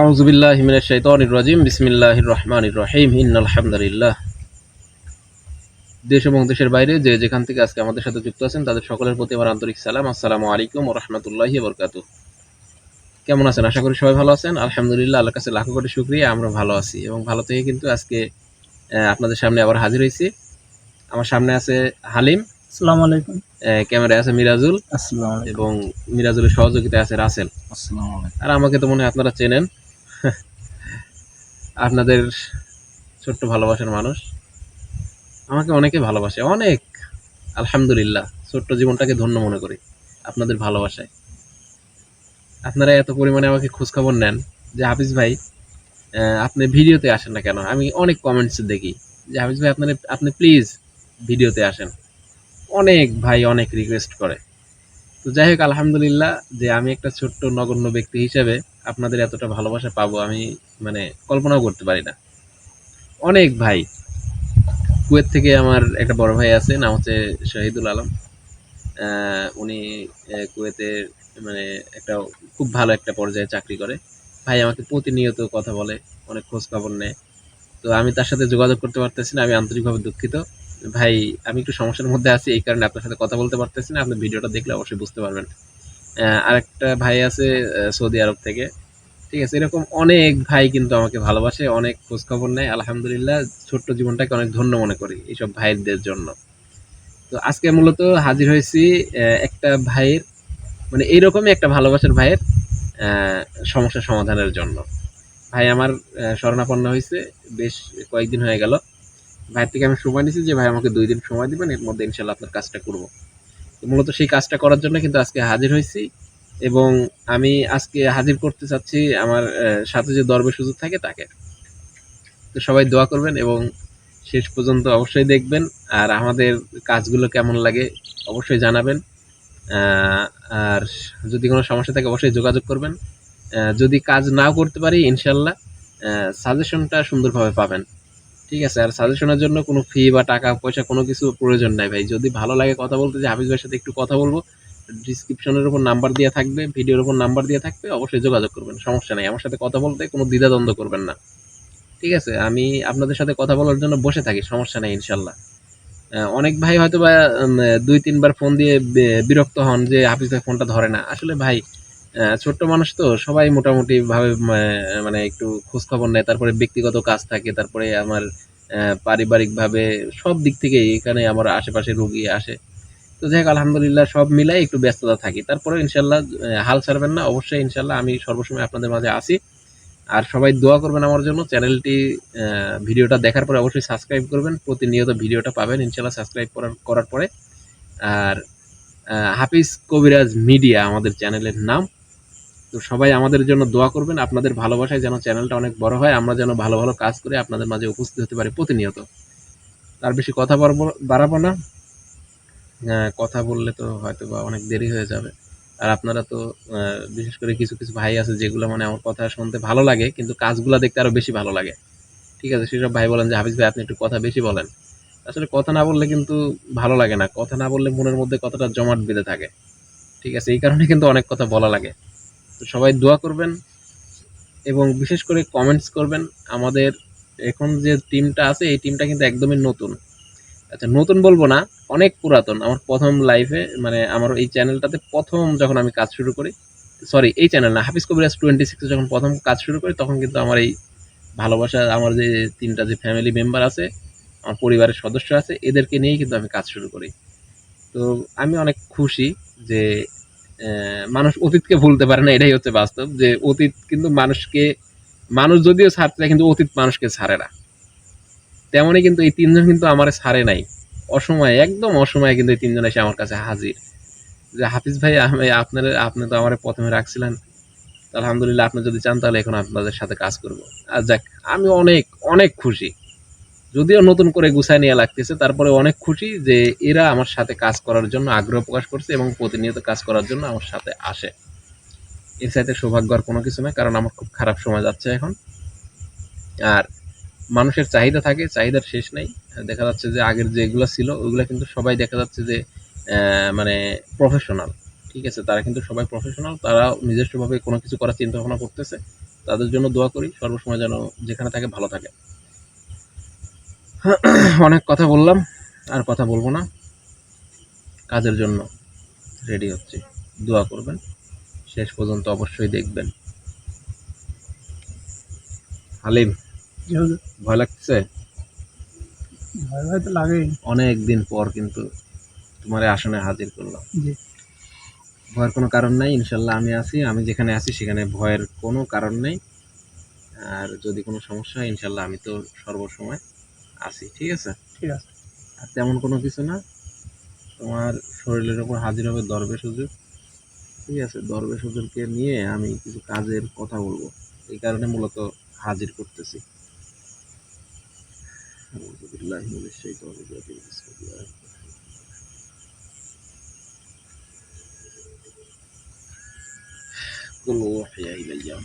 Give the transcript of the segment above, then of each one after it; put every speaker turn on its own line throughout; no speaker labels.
আউজুবিল্লাহ দেশ এবং দেশের বাইরে যে যেখান থেকে আজকে আমাদের সাথে যুক্ত আছেন তাদের সকলের প্রতি আমার আন্তরিক সালাম। আসসালামু আলাইকুম কেমন আছেন? আশা করি সবাই ভালো আছেন। আলহামদুলিল্লাহ কাছে লাখো কোটি আমরা ভালো আছি এবং ভালো থেকে কিন্তু আজকে আপনাদের সামনে আবার হাজির হয়েছি। আমার সামনে আছে হালিম।
আসসালামু আলাইকুম।
ক্যামেরায় আছে মিরাজুল।
আসসালাম
এবং মিরাজুলের সহযোগিতায় আছে রাসেল। আর আমাকে তো মনে হয় আপনারা চেনেন। আপনাদের ছোট্ট ভালোবাসার মানুষ। আমাকে অনেকে ভালোবাসে, অনেক। আলহামদুলিল্লাহ, ছোট্ট জীবনটাকে ধন্য মনে করি আপনাদের ভালোবাসায়। আপনারা এত পরিমাণে আমাকে খোঁজখবর নেন যে হাফিজ ভাই আপনি ভিডিওতে আসেন না কেন? আমি অনেক কমেন্টস দেখি যে হাফিজ ভাই, আপনার, আপনি প্লিজ ভিডিওতে আসেন। অনেক ভাই অনেক রিকোয়েস্ট করে। তো যাই হোক, আলহামদুলিল্লাহ যে আমি একটা ছোট্ট নগণ্য ব্যক্তি হিসেবে আপনাদের এতটা ভালোবাসা পাবো আমি মানে কল্পনাও করতে পারি না। অনেক ভাই। কুয়েত থেকে আমার একটা বড় ভাই আছে, নাম হচ্ছে শহীদুল আলম। উনি কুয়েতে মানে একটা খুব ভালো একটা পর্যায়ে চাকরি করে। ভাই আমাকে প্রতিনিয়ত কথা বলে, অনেক খোঁজ খবর নেয়। তো আমি তার সাথে যোগাযোগ করতে পারতেছি না, আমি আন্তরিকভাবে দুঃখিত। ভাই, আমি একটু সমস্যার মধ্যে আছি, এই কারণে আপনার সাথে কথা বলতে পারতেছি না, আপনি ভিডিওটা দেখলে অবশ্যই বুঝতে পারবেন। আরেকটা ভাই আছে সৌদি আরব থেকে। ঠিক আছে, এরকম অনেক ভাই কিন্তু আমাকে ভালোবাসে, অনেক খোঁজ খবর নেয়। আলহামদুলিল্লাহ, ছোট্ট জীবনটাকে অনেক ধন্য মনে করি এইসব ভাইদের জন্য। তো আজকে মূলত হাজির হয়েছি একটা ভাইয়ের মানে এইরকমই একটা ভালোবাসার ভাইয়ের সমস্যা সমাধানের জন্য। ভাই আমার শরণাপন্ন হয়েছে, বেশ কয়েকদিন হয়ে গেল। ভাইয়ের থেকে আমি সময় নিয়েছি যে ভাই আমাকে দুই দিন সময় দিবেন, এর মধ্যে ইনশাল্লাহ আপনার কাজটা করব। মূলত সেই কাজটা করার জন্য কিন্তু আজকে হাজির হয়েছি এবং আমি আজকে হাজির করতে চাচ্ছি আমার সাথে যে দরবেশ সুযোগ থাকে তাকে। তো সবাই দোয়া করবেন এবং শেষ পর্যন্ত অবশ্যই দেখবেন আর আমাদের কাজগুলো কেমন লাগে অবশ্যই জানাবেন। আর যদি কোনো সমস্যা থাকে অবশ্যই যোগাযোগ করবেন। যদি কাজ নাও করতে পারি ইনশাল্লাহ সাজেশনটা সুন্দরভাবে পাবেন। ঠিক আছে, আর সাজেশনের জন্য কোনো ফি বা টাকা, পয়সা কোনো কিছু প্রয়োজন নাই ভাই। যদি ভালো লাগে কথা বলতে, যে হাফিজ ভাইয়ের সাথে একটু কথা বলব ডিসক্রিপশনের উপর নাম্বার দেওয়া থাকবে ভিডিওর উপর নাম্বার দেওয়া থাকবে, অবশ্যই যোগাযোগ করবেন, সমস্যা নেই। আমার সাথে কথা বলতে কোনো দ্বিধাদ্বন্দ্ব করবেন না। ঠিক আছে, আমি আপনাদের সাথে কথা বলার জন্য বসে থাকি, সমস্যা নেই, ইনশাল্লাহ। অনেক ভাই হয়তো বা দুই, তিনবার ফোন দিয়ে বিরক্ত হন যে হাফিজ ভাই ফোনটা ধরে না। আসলে ভাই ছোট্ট মানুষ তো, সবাই মোটামুটি ভাবে মানে একটু খোঁজ খবর নেয়। তারপরে ব্যক্তিগত কাজ থাকে, তারপরে আমার পারিবারিক ভাবে সব দিক থেকে এখানে আমার আশেপাশে রুগী আসে। তো যাই আলহামদুলিল্লাহ সব মিলাই একটু ব্যস্ততা থাকি। তারপরে ইনশাল্লাহ হাল ছাড়বেন না। অবশ্যই ইনশাল্লাহ আমি সর্বসময় আপনাদের মাঝে আসি আর সবাই দোয়া করবেন আমার জন্য। চ্যানেলটি ভিডিওটা দেখার পরে অবশ্যই সাবস্ক্রাইব করবেন। প্রতিনিয়ত ভিডিওটা পাবেন ইনশাল্লাহ সাবস্ক্রাইব করার করার পরে। আর হাফিজ কবিরাজ মিডিয়া আমাদের চ্যানেলের নাম। তো সবাই আমাদের জন্য দোয়া করবেন। আপনাদের ভালোবাসায় যেন চ্যানেলটা অনেক বড় হয় আমরা যেন ভালো ভালো কাজ করে আপনাদের মাঝে উপস্থিত হতে পারি প্রতিনিয়ত। তার বেশি কথা বাড়াবো না। আহ, কথা বললে তো হয়তো বা অনেক দেরি হয়ে যাবে। আর আপনারা তো বিশেষ করে কিছু কিছু ভাই আছে যেগুলো মানে আমার কথা শুনতে ভালো লাগে কিন্তু কাজগুলো দেখতে আরও বেশি ভালো লাগে। ঠিক আছে সেসব ভাই বলেন যে হাফিজ ভাই আপনি একটু কথা বেশি বলেন। আসলে কথা না বললে কিন্তু ভালো লাগে না। কথা না বললে মনের মধ্যে কথাটা জমাট বেঁধে থাকে। ঠিক আছে এই কারণে কিন্তু অনেক কথা বলা লাগে। সবাই দোয়া করবেন এবং বিশেষ করে কমেন্টস করবেন। আমাদের এখন যে টিমটা আছে, এই টিমটা কিন্তু একদমই নতুন। আচ্ছা নতুন বলব না, অনেক পুরাতন। আমার প্রথম লাইফে মানে আমার এই চ্যানেলটাতে প্রথম যখন আমি কাজ শুরু করি সরি এই চ্যানেল না, হাফিজ কবিরাজ টোয়েন্টি সিক্সে যখন প্রথম কাজ শুরু করি, তখন কিন্তু আমার এই ভালোবাসা, আমার যে তিনটা যে ফ্যামিলি মেম্বার আছে, আমার পরিবারের সদস্য আছে, এদেরকে নিয়েই কিন্তু আমি কাজ শুরু করি। তো আমি অনেক খুশি যে মানুষ অতীতকে ভুলতে পারে না, এটাই হচ্ছে বাস্তব, যে অতীত কিন্তু মানুষকে, মানুষ যদিও ছাড়তে চায়, কিন্তু অতীত মানুষকে ছাড়ে না। তেমনই কিন্তু এই তিনজন কিন্তু আমার ছাড়ে নাই। অসময়ে, একদম অসময়ে কিন্তু এই তিনজন এসে আমার কাছে হাজির। যে হাফিজ ভাই, আমি আপনার, আপনি তো আমার প্রথমে রাখছিলেন। আলহামদুলিল্লাহ, আপনি যদি চান তাহলে এখন আপনাদের সাথে কাজ করব। আর যাক, আমি অনেক অনেক খুশি। যদিও নতুন করে গুছায় নিয়ে লাগতেছে, তারপরে অনেক খুশি যে এরা আমার সাথে কাজ করার জন্য আগ্রহ প্রকাশ করছে এবং প্রতিনিয়ত কাজ করার জন্য আমার সাথে আসে। এর সাথে সৌভাগ্য আর কোনো কিছু নয় কারণ আমার খুব খারাপ সময় যাচ্ছে এখন। আর মানুষের চাহিদা থাকে, চাহিদার শেষ নেই। দেখা যাচ্ছে যে আগের যেগুলো ছিল ওইগুলো কিন্তু সবাই দেখা যাচ্ছে যে মানে প্রফেশনাল ঠিক আছে? তারা কিন্তু সবাই প্রফেশনাল তারা নিজস্বভাবে কোনো কিছু করার চিন্তা ভাবনা করতেছে। তাদের জন্য দোয়া করি, সর্বসময় যেন যেখানে থাকে ভালো থাকে। অনেক কথা বললাম আর কথা বলব না। কাজের জন্য রেডি হচ্ছি। দোয়া করবেন। শেষ পর্যন্ত অবশ্যই দেখবেন। হালিম ভয় লাগছে?
ভয় ভয় তো লাগেই।
অনেক দিন পর কিন্তু তোমার আসনে হাজির করলাম। ভয়ের কোনো কারণ নাই ইনশাল্লাহ আমি আছি। আমি যেখানে আছি সেখানে ভয়ের কোনো কারণ নেই। আর যদি কোনো সমস্যা হয় ইনশাল্লাহ আমি তো সর্বসময় আছি ঠিক আছে
ঠিক আছে
আর তেমন কোনো কিছু না তোমার শরীরের উপর হাজির হবে দরবেশ হুজুর ঠিক আছে দরবেশ হুজুরকে নিয়ে আমি কিছু কাজের কথা বলবো এই কারণে মূলত হাজির করতেছি আউযু বিল্লাহি মিনাশ শাইতানির রাজিম। বিসমিল্লাহির قل أوحي إلي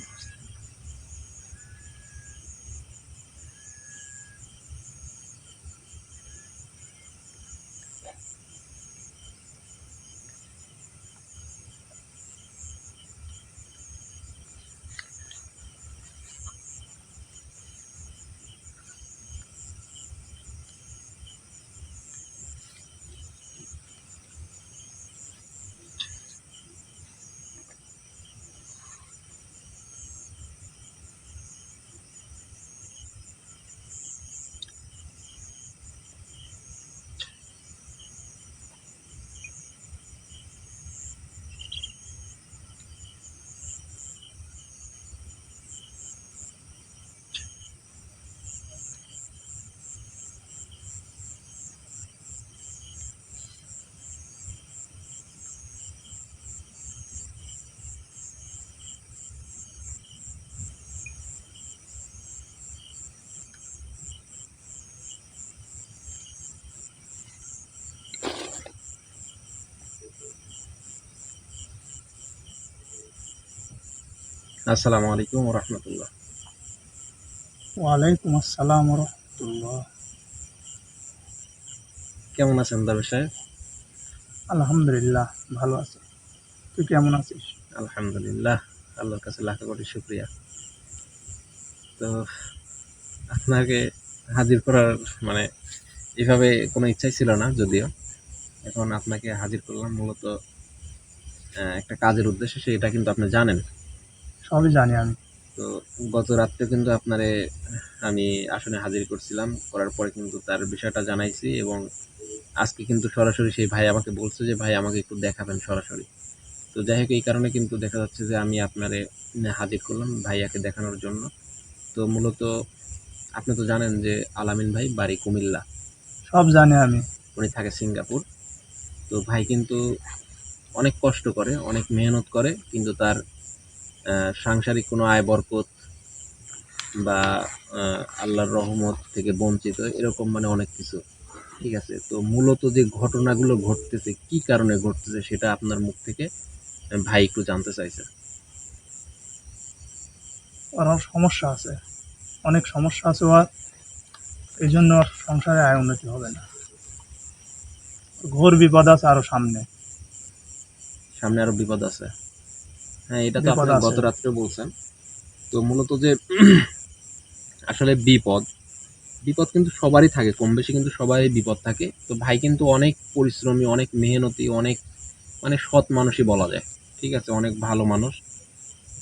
আসসালামু আলাইকুম ওয়া রাহমাতুল্লাহ।
ওয়ালাইকুম আসসালাম রহমতুল্লাহ।
কেমন আছেন দরবেশ সাহেব?
আলহামদুলিল্লাহ ভালো আছি। তুই কেমন আছিস?
আলহামদুলিল্লাহ আল্লাহর কাছে লাখ কোটি শুক্রিয়া। তো আপনাকে হাজির করার মানে এভাবে কোনো ইচ্ছাই ছিল না যদিও। এখন আপনাকে হাজির করলাম মূলত একটা কাজের উদ্দেশ্যে সেটা কিন্তু আপনি জানেন।
সবই জানি আমি।
তো গত রাত্রে কিন্তু আপনারে আমি আসনে হাজির করছিলাম করার পরে কিন্তু তার বিষয়টা জানাইছি এবং আজকে কিন্তু সরাসরি সেই ভাই আমাকে বলছে যে ভাই আমাকে একটু দেখাবেন সরাসরি। তো যাই হোক এই কারণে কিন্তু দেখা যাচ্ছে যে আমি আপনারে হাজির করলাম ভাইয়াকে দেখানোর জন্য। তো মূলত আপনি তো জানেন যে আলামিন ভাই বাড়ি কুমিল্লা।
সব জানি আমি।
উনি থাকে সিঙ্গাপুর। তো ভাই কিন্তু অনেক কষ্ট করে অনেক মেহনত করে কিন্তু তার সাংসারিক কোনো আয় বরকত বা আল্লাহর রহমত থেকে বঞ্চিত এরকম মানে অনেক কিছু। ঠিক আছে? তো মূলত যে ঘটনাগুলো ঘটতেছে কি কারণে ঘটতেছে সেটা আপনার মুখ থেকে ভাই একটু জানতে চাইছে।
ওর ওর সমস্যা আছে। অনেক সমস্যা আছে ওর। এই জন্য সংসারে আয় উন্নতি হবে না। ঘোর বিপদ আছে আরও সামনে।
সামনে আরও বিপদ আছে? হ্যাঁ এটা তো আপনি। গত রাত্রে বলছেন। তো মূলত যে আসলে বিপদ বিপদ কিন্তু সবারই থাকে কম বেশি কিন্তু সবারই বিপদ থাকে। তো ভাই কিন্তু অনেক পরিশ্রমী অনেক মেহনতি অনেক মানে সৎ মানুষই বলা যায় ঠিক আছে? অনেক ভালো মানুষ।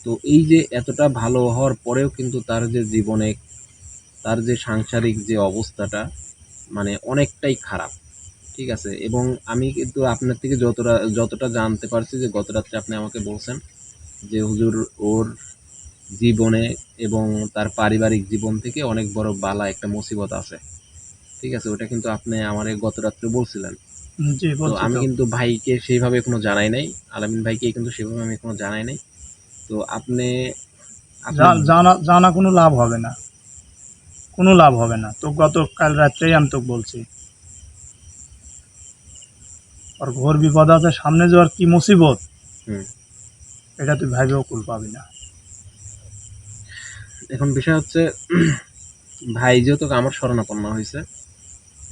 তো এই যে এতটা ভালো হওয়ার পরেও কিন্তু তার যে জীবনে তার যে সাংসারিক যে অবস্থাটা মানে অনেকটাই খারাপ ঠিক আছে? এবং আমি কিন্তু আপনার থেকে যতটা যতটা জানতে পারছি যে গত রাত্রে আপনি আমাকে বলছেন যে হুজুর ওর জীবনে এবং তার পারিবারিক জীবন থেকে অনেক বড় বালা একটা মুসিবত আছে। ঠিক আছে ওটা কিন্তু আপনি আমার গত রাত্রে বলছিলেন। তো আমি কিন্তু ভাইকে সেইভাবে কোনো জানাই নাই আলামিন ভাইকে কিন্তু সেভাবে আমি কোনো জানাই নাই। তো আপনি
জানা জানা কোনো লাভ হবে না। কোনো লাভ হবে না। তো গতকাল রাত্রেই আমি তোকে বলছি। আর ঘোর বিপদ আছে সামনে যাওয়ার কি মুসিবত
হুম।
এটা তুই ভাইবেও কুল পাবি না।
এখন বিষয় হচ্ছে, ভাই যেহেতু আমার শরণাপন্ন হয়েছে,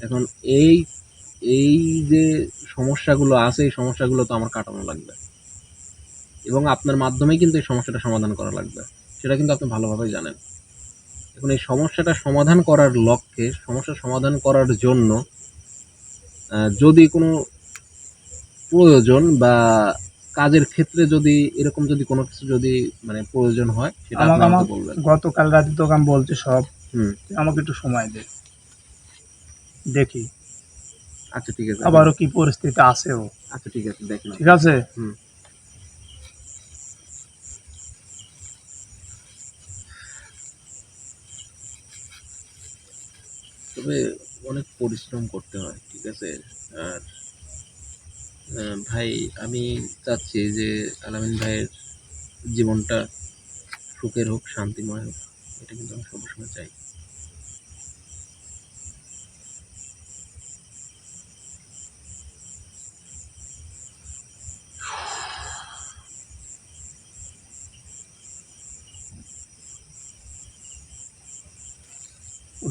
এখন এই এই যে সমস্যাগুলো আছে, এই সমস্যাগুলো তো আমার কাটানো লাগবে। এবং আপনার মাধ্যমেই কিন্তু এই সমস্যাটা সমাধান করা লাগবে। সেটা কিন্তু আপনি ভালোভাবে জানেন। এখন এই সমস্যাটা সমাধান করার লক্ষ্যে, সমস্যা সমাধান করার জন্য যদি কোনো প্রয়োজন বা কাজের ক্ষেত্রে যদি এরকম যদি কোনো কিছু যদি মানে প্রয়োজন হয় সেটা
আমাকে
আমাকে বলবেন।
গতকাল রাতে তো আমি বলছি সব।
হুম।
আমাকে একটু সময় দে। দেখি।
আচ্ছা ঠিক আছে।
আবারও কি পরিস্থিতি আছে ও।
আচ্ছা ঠিক আছে দেখেন
ঠিক আছে?
হুম। তবে অনেক পরিশ্রম করতে হয় ঠিক আছে? আর ভাই, আমি চাচ্ছি যে আলামিন ভাইয়ের জীবনটা সুখের হোক, শান্তিময় হোক, এটা কিন্তু আমি সবসময় চাই।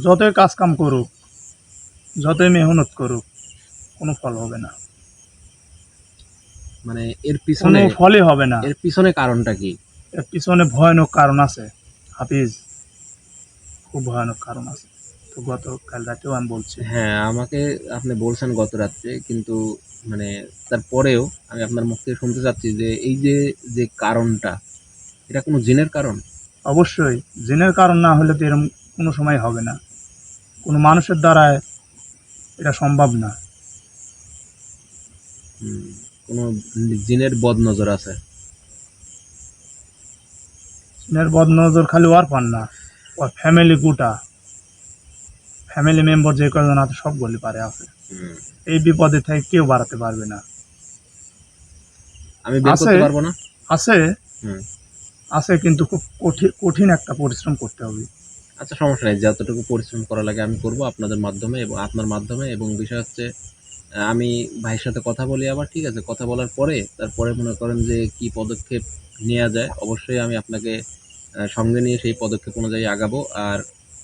যতই কাজ কাম করুক, যতই মেহনত করুক, কোনো ফল হবে না।
মানে এর পিছনে
ফলে হবে না।
এর পিছনে কারণটা কি?
এর পিছনে ভয়ানক কারণ আছে। হাফিজ খুব ভয়ানক কারণ আছে। তো গতকাল রাতেও আমি বলছি।
হ্যাঁ আমাকে আপনি বলছেন গত রাত্রে কিন্তু মানে তারপরেও আমি আপনার মুখ থেকে শুনতে চাচ্ছি যে এই যে যে কারণটা এটা কোনো জিনের কারণ?
অবশ্যই জিনের কারণ না হলে তো এরকম কোনো সময় হবে না। কোনো মানুষের দ্বারা এটা সম্ভব না।
হুম, কোনো জিনের বদ নজর আছে?
জিনের বদনজর খালি ওর পান না। ওর ফ্যামিলি গোটা ফ্যামিলি মেম্বার যে কজন আছে সব গলি পারে আছে। এই বিপদে থেকে কেউ বাড়াতে পারবে না।
আমি বের করতে। পারব না?
আছে।
হুম।
আছে কিন্তু খুব কঠিন কঠিন একটা পরিশ্রম করতে হবে।
আচ্ছা সমস্যা নেই। যতটুকু পরিশ্রম করা লাগে আমি করব আপনাদের মাধ্যমে এবং আপনার মাধ্যমে এবং বিষয় হচ্ছে আমি ভাইয়ের সাথে কথা বলি আবার ঠিক আছে? কথা বলার পরে তারপরে মনে করেন যে কি পদক্ষেপ নেওয়া যায় অবশ্যই আমি আপনাকে সঙ্গে নিয়ে সেই পদক্ষেপ অনুযায়ী আগাবো। আর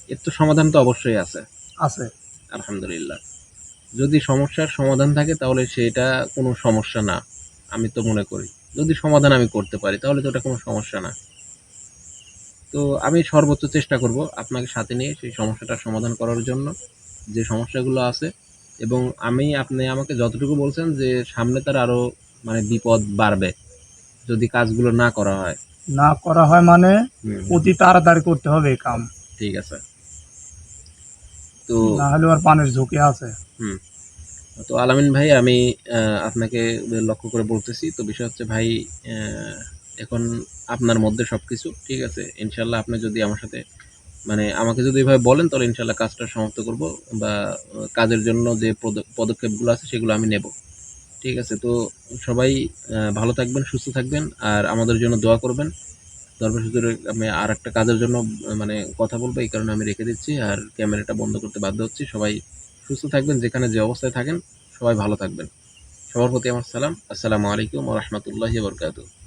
এর তো সমাধান তো অবশ্যই আছে।
আছে।
আলহামদুলিল্লাহ। যদি সমস্যার সমাধান থাকে তাহলে সেটা কোনো সমস্যা না আমি তো মনে করি। যদি সমাধান আমি করতে পারি তাহলে তো ওটা কোনো সমস্যা না। তো আমি সর্বোচ্চ চেষ্টা করব আপনাকে সাথে নিয়ে সেই সমস্যাটার সমাধান করার জন্য। যে সমস্যাগুলো আছে এবং আমি আপনি আমাকে যতটুকু বলছেন যে সামনে তার আরও মানে বিপদ বাড়বে যদি কাজগুলো না করা হয়।
না করা হয় মানে অতি তাড়াতাড়ি করতে হবে কাম।
ঠিক আছে। তো
না হলে ওর পানের ঝুঁকি আছে।
তো আলামিন ভাই আমি আপনাকে লক্ষ্য করে বলতেছি তো বিষয় হচ্ছে ভাই এখন আপনার মধ্যে সবকিছু ঠিক আছে? ইনশাল্লাহ আপনি যদি আমার সাথে মানে আমাকে যদি এভাবে বলেন, তাহলে ইনশাল্লাহ কাজটা সমাপ্ত করব বা কাজের জন্য যে পদ- পদক্ষেপগুলো আছে সেগুলো আমি নেব। ঠিক আছে? তো সবাই ভালো থাকবেন, সুস্থ থাকবেন, আর আমাদের জন্য দোয়া করবেন। দরবার আমি আর একটা কাজের জন্য মানে কথা বলব, এই কারণে আমি রেখে দিচ্ছি, আর ক্যামেরাটা বন্ধ করতে বাধ্য হচ্ছি। সবাই সুস্থ থাকবেন, যেখানে যে অবস্থায় থাকেন, সবাই ভালো থাকবেন। সবার প্রতি আমার সালাম। আসসালামু আলাইকুম রাহমাতুল্লাহি বারাকাতুহু।